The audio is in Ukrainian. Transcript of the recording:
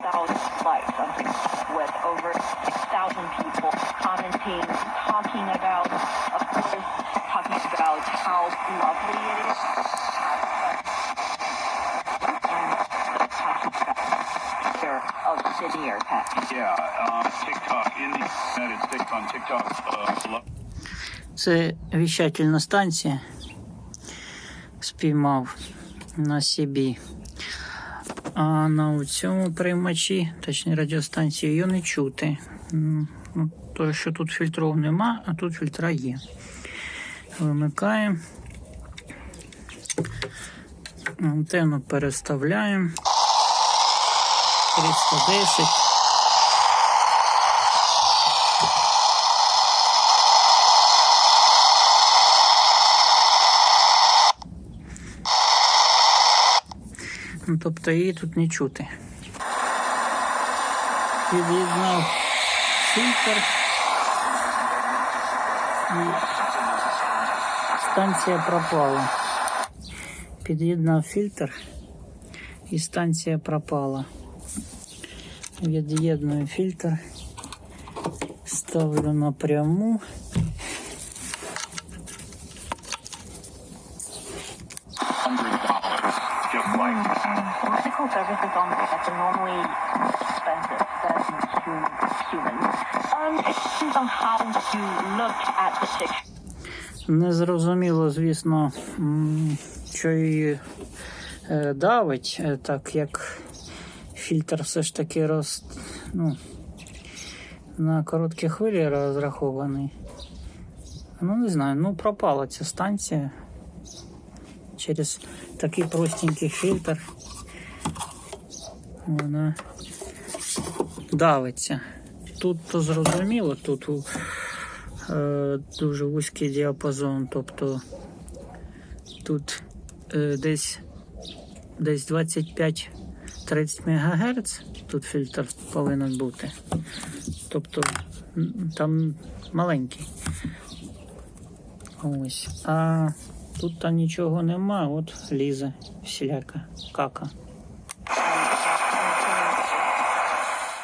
about like something with over 6,000 people commenting, talking about, of course, talking about how lovely it is. And talking about the picture of Sydney Pet. Yeah, um, TikTok in the United States on TikTok. Uh, lo- Це віщательна станція. Спіймав на собі. А на цьому приймачі, точніше радіостанції, її не чути. Ну, то, що тут фільтров нема, а тут фільтра є. Вимикаємо. Антенну переставляємо. 310. Тобто її тут не чути. Під'єднав фільтр. І станція пропала. Під'єднав фільтр і станція пропала. Від'єдную фільтр, ставлю напряму. Medical services on the are normally expensive than humans. Um, it depends on how you look at the situation. Незрозуміло, звісно, що її е, давить, е, так як фільтр все ж таки роз, ну, на короткі хвилі розрахований. Ну, не знаю, ну пропала ця станція через такий простенький фільтр. Вона давиться. Тут то зрозуміло, тут е, дуже вузький діапазон, тобто тут е, десь, десь 25-30 МГц тут фільтр повинен бути. Тобто там маленький. Ось. А тут та нічого нема, от лізе всіляка кака.